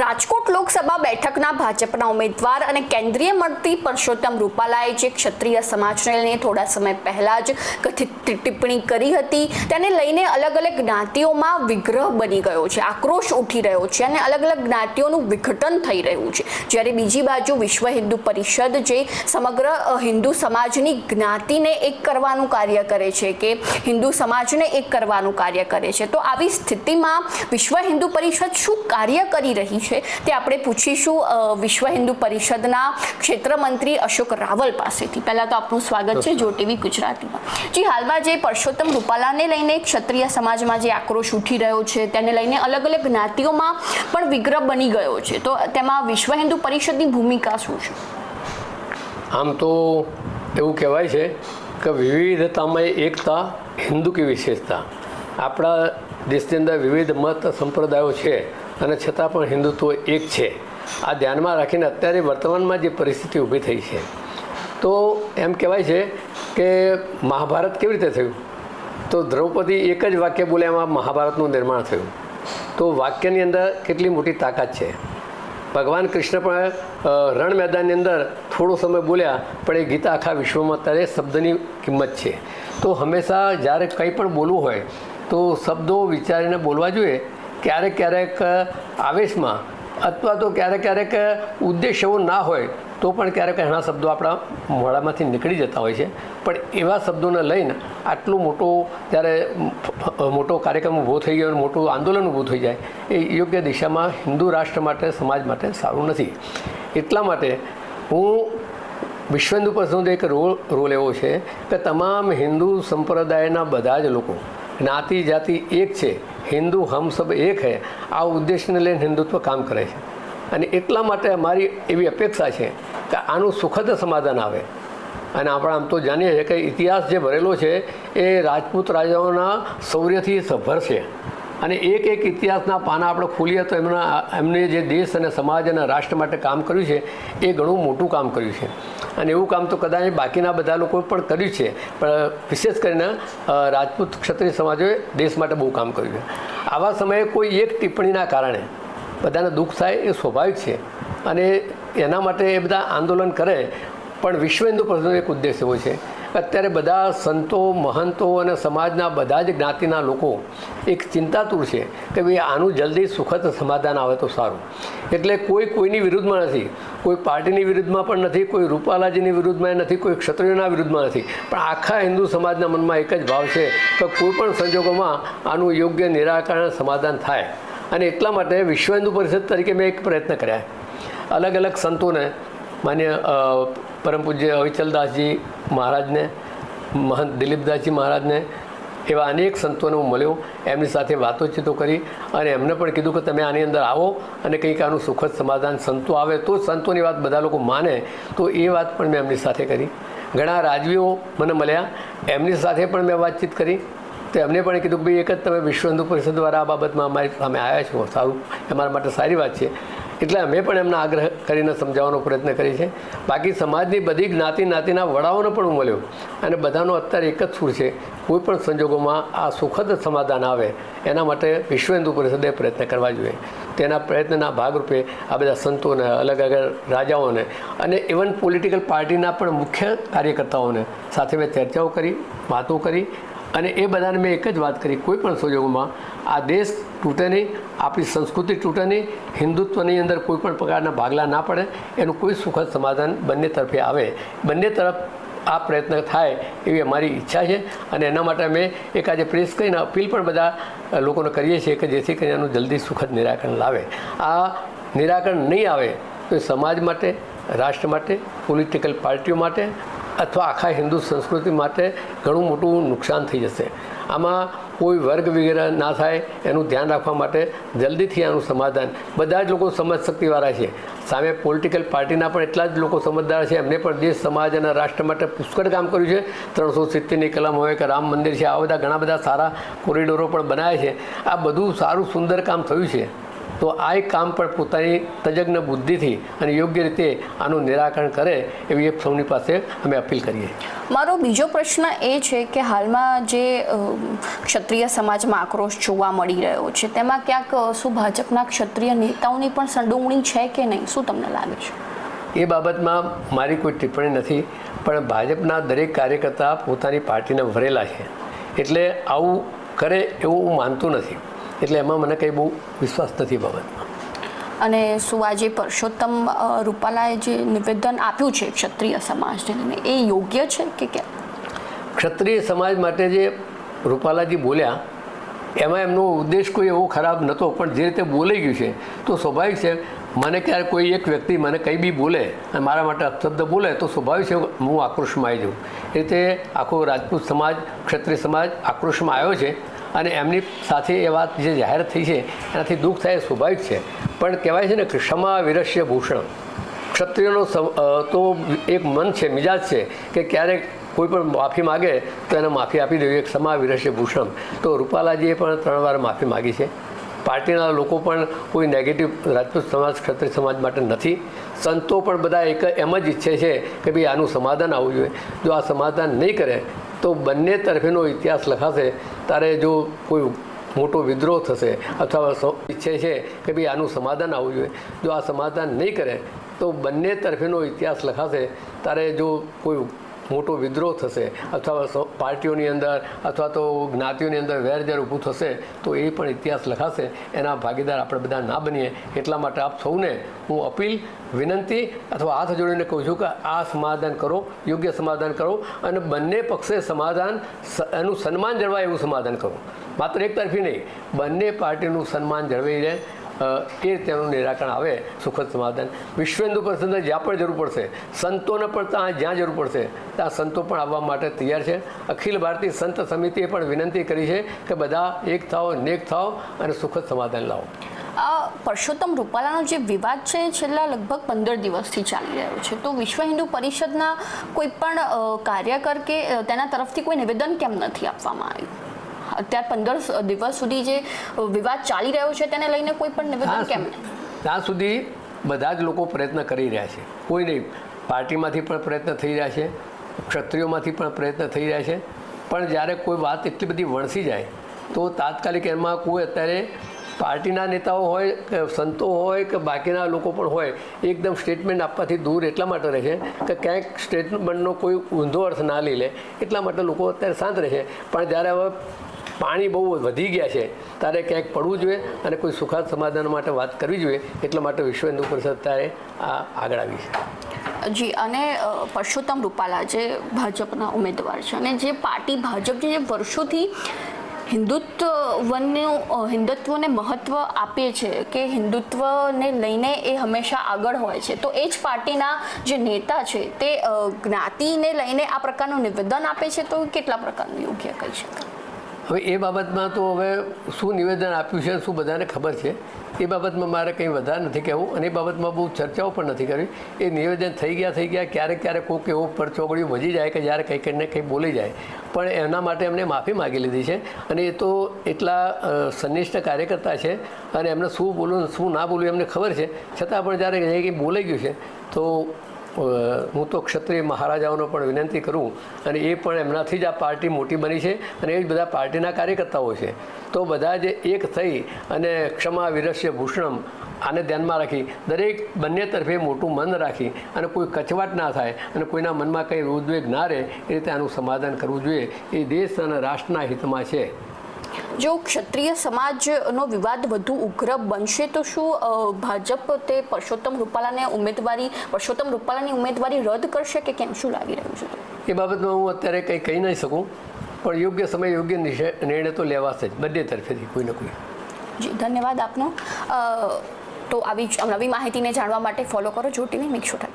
રાજકોટ લોકસભા બેઠકના ભાજપના ઉમેદવાર અને કેન્દ્રીય મંત્રી પરસોત્તમ રૂપાલાએ જે ક્ષત્રિય સમાજને લઈને થોડા સમય પહેલા જ કથિત ટિપ્પણી કરી હતી, તેને લઈને અલગ અલગ જ્ઞાતિઓમાં વિગ્રહ બની ગયો છે, આક્રોશ ઉઠી રહ્યો છે અને અલગ અલગ જ્ઞાતિઓનું વિઘટન થઈ રહ્યું છે. જ્યારે બીજી બાજુ વિશ્વ હિન્દુ પરિષદ જે સમગ્ર હિન્દુ સમાજની જ્ઞાતિને એક કરવાનું કાર્ય કરે છે કે હિન્દુ સમાજને એક કરવાનું કાર્ય કરે છે, તો આવી સ્થિતિમાં વિશ્વ હિન્દુ પરિષદ શું કાર્ય કરી રહી છે? તે આપણે પૂછીશું વિશ્વ હિન્દુ પરિષદના ક્ષેત્ર મંત્રી અશોક રાવલ પાસેથી. પહેલા તો આપનું સ્વાગત છે જો ટીવી ગુજરાતીમાં. જી હાલમાં જે પરસોત્તમ રૂપાલાને લઈને ક્ષત્રિય સમાજમાં જે આક્રોશ ઉઠી રહ્યો છે તેને લઈને અલગ અલગ જ્ઞાતિઓમાં પણ વિગ્રહ બની ગયો છે. તો તેમાં વિશ્વ હિન્દુ પરિષદની ભૂમિકા શું છે? આમ તો એવું કહેવાય છે કે વિવિધતામાં એકતા હિન્દુ કે વિશેષતા. આપણા દેશની અંદર વિવિધ મત સંપ્રદાયો છે. અને છતાં પણ હિન્દુત્વ એક છે. આ ધ્યાનમાં રાખીને અત્યારે વર્તમાનમાં જે પરિસ્થિતિ ઊભી થઈ છે. તો એમ કહેવાય છે કે મહાભારત કેવી રીતે થયું? તો દ્રૌપદી એક જ વાક્ય બોલે એમાં મહાભારતનું નિર્માણ થયું. તો વાક્યની અંદર કેટલી મોટી તાકાત છે. ભગવાન કૃષ્ણ પણ રણ મેદાનની અંદર થોડો સમય બોલ્યા, પણ એ ગીતા આખા વિશ્વમાં અત્યારે શબ્દની કિંમત છે. તો હંમેશા જ્યારે કંઈ પણ બોલવું હોય, તો શબ્દો વિચારીને બોલવા જોઈએ ક્યારેક ક્યારેક આવેશમાં અથવા તો ક્યારેક ક્યારેક ઉદ્દેશ એવો ના હોય તો પણ ક્યારેક ઘણા શબ્દો આપણા મોડામાંથી નીકળી જતા હોય છે. પણ એવા શબ્દોને લઈને આટલું મોટો જ્યારે મોટો કાર્યક્રમ ઊભો થઈ ગયો અને મોટું આંદોલન ઊભું થઈ જાય, એ યોગ્ય દિશામાં હિન્દુ રાષ્ટ્ર માટે, સમાજ માટે સારું નથી. એટલા માટે હું વિશ્વ હિન્દુ પરિષદનો એક રોલ રોલ એવો છે કે તમામ હિન્દુ સંપ્રદાયના બધા જ લોકો, જ્ઞાતિ, જાતિ એક છે. હિન્દુ હમ એક હૈ. આ ઉદ્દેશને લઈને હિન્દુત્વ કામ કરે છે. અને એટલા માટે અમારી એવી અપેક્ષા છે કે આનું સુખદ સમાધાન આવે. અને આપણે આમ તો જાણીએ છીએ કે ઇતિહાસ જે ભરેલો છે એ રાજપૂત રાજાઓના શૌર્યથી સભર છે. અને એક એક ઇતિહાસના પાના આપણે ખોલીએ તો એમના એમને જે દેશ અને સમાજ અને રાષ્ટ્ર માટે કામ કર્યું છે, એ ઘણું મોટું કામ કર્યું છે. અને એવું કામ તો કદાચ બાકીના બધા લોકોએ પણ કર્યું છે, પણ વિશેષ કરીને રાજપૂત ક્ષત્રિય સમાજોએ દેશ માટે બહુ કામ કર્યું છે. આવા સમયે કોઈ એક ટિપ્પણીના કારણે બધાને દુઃખ થાય એ સ્વાભાવિક છે. અને એના માટે એ બધા આંદોલન કરે પણ વિશ્વ હિન્દુ પરિષદનો એક ઉદ્દેશ એવો છે અત્યારે બધા સંતો, મહંતો અને સમાજના બધા જ જ્ઞાતિના લોકો એક ચિંતાતુર છે કે ભાઈ આનું જલ્દી સુખદ સમાધાન આવે તો સારું. એટલે કોઈ કોઈની વિરુદ્ધમાં નથી, કોઈ પાર્ટીની વિરુદ્ધમાં પણ નથી, કોઈ રૂપાલાજીની વિરુદ્ધમાં નથી, કોઈ ક્ષત્રિયોના વિરુદ્ધમાં નથી. પણ આખા હિન્દુ સમાજના મનમાં એક જ ભાવ છે કે કોઈ પણ સંજોગોમાં આનું યોગ્ય નિરાકરણ સમાધાન થાય. અને એટલા માટે વિશ્વ હિન્દુ પરિષદ તરીકે મેં એક પ્રયત્ન કર્યા. અલગ અલગ સંતોને, માન્ય પરમ પૂજ્ય અવિચલદાસજી મહારાજને, મહંત દિલીપદાસજી મહારાજને એવા અનેક સંતોને હું મળ્યો. એમની સાથે વાતોચીતો કરી અને એમને પણ કીધું કે તમે આની અંદર આવો અને કંઈક આનું સુખદ સમાધાન સંતો આવે તો સંતોની વાત બધા લોકો માને. તો એ વાત પણ મેં એમની સાથે કરી. ઘણા રાજવીઓ મને મળ્યા. એમની સાથે પણ મેં વાતચીત કરી. તો એમને પણ કીધું કે ભાઈ એક જ તમે વિશ્વ હિન્દુ પરિષદ દ્વારા આ બાબતમાં અમારી સામે આવ્યા છો. સારું. એ મારા માટે સારી વાત છે. એટલે અમે પણ એમના આગ્રહ કરીને સમજાવવાનો પ્રયત્ન કરી છે બાકી સમાજની બધી જ્ઞાતિ જ્ઞાતિના વડાઓને પણ હું મળ્યો. અને બધાનો અત્યારે એક જ સૂર છે. કોઈ પણ સંજોગોમાં આ સુખદ સમાધાન આવે, એના માટે વિશ્વ હિન્દુ પરિષદે પ્રયત્ન કરવા જોઈએ. તેના પ્રયત્નના ભાગરૂપે આ બધા સંતોને, અલગ અલગ રાજાઓને અને ઇવન પોલિટિકલ પાર્ટીના પણ મુખ્ય કાર્યકર્તાઓને સાથે મેં ચર્ચાઓ કરી, વાતો કરી અને એ બધાને મેં એક જ વાત કરી, કોઈ પણ સંજોગોમાં આ દેશ તૂટે નહીં, આપણી સંસ્કૃતિ તૂટે નહીં, હિન્દુત્વની અંદર કોઈ પણ પ્રકારના ભાગલા ના પડે, એનું કોઈ સુખદ સમાધાન બંને તરફે આવે. બંને તરફ આ પ્રયત્ન થાય એવી અમારી ઈચ્છા છે અને એના માટે અમે એક આજે પ્રેસ કરીને અપીલ પણ બધા લોકોને કરીએ છીએ કે જેથી કરીને એનું જલ્દી સુખદ નિરાકરણ લાવે. આ નિરાકરણ નહીં આવે તો સમાજ માટે, રાષ્ટ્ર માટે પોલિટિકલ પાર્ટીઓ માટે અથવા આખા હિન્દુ સંસ્કૃતિ માટે ઘણું મોટું નુકસાન થઈ જશે. આમાં કોઈ વર્ગ વગેરે ના થાય એનું ધ્યાન રાખવા માટે જલ્દીથી આનું સમાધાન. બધા જ લોકો સમજ શક્તિવાળા છે. સામે પોલિટિકલ પાર્ટીના પણ એટલા જ લોકો સમજદાર છે. એમને પણ દેશ, સમાજ અને રાષ્ટ્ર માટે પુષ્કળ કામ કર્યું છે. ત્રણસો સિત્તેરની કલમ હોય કે રામ મંદિર છે. આ બધા ઘણા બધા સારા કોરિડોરો પણ બનાવ્યા છે. આ બધું સારું, સુંદર કામ થયું છે. તો આ એક કામ પણ પોતાની તજજ્ઞ બુદ્ધિથી અને યોગ્ય રીતે આનું નિરાકરણ કરે એવી એક સૌની પાસે અમે અપીલ કરીએ. મારો બીજો પ્રશ્ન એ છે કે હાલમાં જે ક્ષત્રિય સમાજમાં આક્રોશ જોવા મળી રહ્યો છે તેમાં ક્યાંક શું ભાજપના ક્ષત્રિય નેતાઓની પણ સંડોવણી છે કે નહીં? શું તમને લાગે છે? એ બાબતમાં મારી કોઈ ટિપ્પણી નથી પણ ભાજપના દરેક કાર્યકર્તા પોતાની પાર્ટીને વરેલા છે. એટલે આવું કરે એવું હું માનતું નથી. એટલે એમાં મને કંઈ બહુ વિશ્વાસ નથી બાબતમાં. અને શું આજે પરસોત્તમ રૂપાલાએ જે નિવેદન આપ્યું છે ક્ષત્રિય સમાજને લઈને એ યોગ્ય છે કે કેમ? ક્ષત્રિય સમાજ માટે જે રૂપાલાજી બોલ્યા એમાં એમનો ઉદ્દેશ કોઈ એવો ખરાબ નહોતો પણ જે રીતે બોલાઈ ગયું છે તો સ્વાભાવિક છે મને ક્યારે કોઈ એક વ્યક્તિ મને કંઈ બી બોલે અને મારા માટે અપશબ્દ બોલે તો સ્વાભાવિક છે હું આક્રોશમાં આવી જાઉં. એ રીતે આખો રાજપૂત સમાજ ક્ષત્રિય સમાજ આક્રોશમાં આવ્યો છે અને એમની સાથે એ વાત જે જાહેર થઈ છે, એનાથી દુઃખ થાય સ્વાભાવિક છે. પણ કહેવાય છે ને કે ક્ષમા વિરસ્ય ભૂષણ. ક્ષત્રિયનો તો એક મન છે, મિજાજ છે કે ક્યારેક કોઈ પણ માફી માગે તો એને માફી આપી દેવી, એક સમા વિરસ્ય ભૂષણ. તો રૂપાલાજીએ પણ ત્રણ વાર માફી માગી છે. પાર્ટીના લોકો પણ કોઈ નેગેટિવ રાજપૂત સમાજ, ક્ષત્રિય સમાજ માટે નથી. સંતો પણ બધા એક એમ જ ઈચ્છે છે કે ભાઈ આનું સમાધાન આવવું જોઈએ. જો આ સમાધાન નહીં કરે તો બંને તરફેનો ઇતિહાસ લખાશે. ત્યારે જો કોઈ મોટો વિદ્રોહ થશે અથવા ઈચ્છે છે કે ભાઈ આનું સમાધાન આવવું જોઈએ, જો આ સમાધાન નહીં કરે, તો બંને તરફેનો ઇતિહાસ લખાશે. ત્યારે જો કોઈ મોટો વિદ્રોહ થશે અથવા પાર્ટીઓની અંદર અથવા તો જ્ઞાતિઓની અંદર વેરઝેર ઊભું થશે, તો એ પણ ઇતિહાસ લખાશે. એના ભાગીદાર આપણે બધા ના બનીએ. એટલા માટે આપ સૌને હું અપીલ, વિનંતી અથવા હાથ જોડીને કહું છું કે આ સમાધાન કરો, યોગ્ય સમાધાન કરો અને બંને પક્ષે સમાધાન એનું સન્માન જળવાય એવું સમાધાન કરો. માત્ર એક તરફી નહીં, બંને પાર્ટીનું સન્માન જળવાઈ રહે એ તેનું નિરાકરણ આવે, સુખદ સમાધાન. વિશ્વ હિન્દુ પરિષદને જ્યાં પણ જરૂર પડશે, સંતોને પણ ત્યાં જ્યાં જરૂર પડશે, ત્યાં સંતો પણ આવવા માટે તૈયાર છે. અખિલ ભારતીય સંત સમિતિએ પણ વિનંતી કરી છે કે બધા એક થાઓ, નેક થાઓ અને સુખદ સમાધાન લાવો. આ પરસોત્તમ રૂપાલાનો જે વિવાદ છે છેલ્લા લગભગ પંદર દિવસથી ચાલી રહ્યો છે. તો વિશ્વ હિન્દુ પરિષદના કોઈ પણ કાર્યકર કે તેના તરફથી કોઈ નિવેદન કેમ નથી આપવામાં આવ્યું? અત્યાર પંદર દિવસ સુધી જે વિવાદ ચાલી રહ્યો છે તેને લઈને કોઈ પણ નિવેદન કેમ ત્યાં સુધી બધા જ લોકો પ્રયત્ન કરી રહ્યા છે. કોઈ નહીં. પાર્ટીમાંથી પણ પ્રયત્ન થઈ રહ્યા છે. ક્ષત્રિયોમાંથી પણ પ્રયત્ન થઈ રહ્યા છે. પણ જ્યારે કોઈ વાત એટલી બધી વણસી જાય તો તાત્કાલિક એમાં કોઈ અત્યારે પાર્ટીના નેતાઓ હોય કે સંતો હોય કે બાકીના લોકો પણ હોય એકદમ સ્ટેટમેન્ટ આપવાથી દૂર એટલા માટે રહે છે કે ક્યાંક સ્ટેટમેન્ટનો કોઈ ઊંધો અર્થ ના લઈ લે એટલા માટે લોકો અત્યારે શાંત રહે છે. પણ જ્યારે હવે પાણી બહુ વધી ગયા છે ત્યારે ક્યાંક પડવું જોઈએ અને કોઈ સુખાદ સમાધાન માટે વાત કરવી જોઈએ, એટલા માટે વિશ્વ હિન્દુ પરિષદ અત્યારે આ આગળ આવી છે. જી, અને પરસોત્તમ રૂપાલા જે ભાજપના ઉમેદવાર છે અને જે પાર્ટી ભાજપ જે વર્ષોથી હિન્દુત્વનું હિન્દુત્વને મહત્ત્વ આપે છે કે હિન્દુત્વને લઈને એ હંમેશા આગળ હોય છે, તો એ જ પાર્ટીના જે નેતા છે તે જ્ઞાતિને લઈને આ પ્રકારનું નિવેદન આપે છે, તો કેટલા પ્રકારનું યોગ્ય કહી શકાય? હવે એ બાબતમાં તો હવે શું નિવેદન આપ્યું છે, શું બધાને ખબર છે, એ બાબતમાં મારે કંઈ વધારે નથી કહેવું અને એ બાબતમાં બહુ ચર્ચાઓ પણ નથી કરવી. એ નિવેદન થઈ ગયા થઈ ગયા, ક્યારેક ક્યારેક કોઈક એવો પરચોગડિયું વધી જાય કે જ્યારે કંઈક ને કંઈ બોલી જાય. પણ એના માટે એમને માફી માગી લીધી છે અને એ તો એટલા સંનિષ્ઠ કાર્યકર્તા છે અને એમને શું બોલવું શું ના બોલવું એમને ખબર છે. છતાં પણ જ્યારે કંઈ બોલાઈ ગયું છે, તો હું તો ક્ષત્રિય મહારાજાઓનો પણ વિનંતી કરું અને એ પણ એમનાથી જ આ પાર્ટી મોટી બની છે અને એ જ બધા પાર્ટીના કાર્યકર્તાઓ છે. તો બધા જે એક થઈ અને ક્ષમા વિરસ્ય ભૂષણમ આને ધ્યાનમાં રાખી, દરેક બંને તરફે મોટું મન રાખી અને કોઈ કચવાટ ના થાય અને કોઈના મનમાં કંઈ ઉદ્વેગ ના રહે, એ રીતે આનું સમાધાન કરવું જોઈએ. એ દેશ અને રાષ્ટ્રના હિતમાં છે. જો ક્ષત્રિય સમાજનો વિવાદ વધુ ઉગ્ર બનશે તો શું ભાજપ તે પરસોત્તમ રૂપાલાને ઉમેદવારી પરસોત્તમ રૂપાલાની ઉમેદવારી રદ કરશે કે કેમ? શું લાગી રહ્યું છે? એ બાબતમાં હું અત્યારે કંઈ કહી નહીં શકું પણ યોગ્ય સમય યોગ્ય નિર્ણય તો લેવાશે જ બંને તરફેથી કોઈ ને કોઈ. જી ધન્યવાદ આપનો. તો આવી જ નવી માહિતીને જાણવા માટે ફોલો કરો જો ટીવી ઠાકર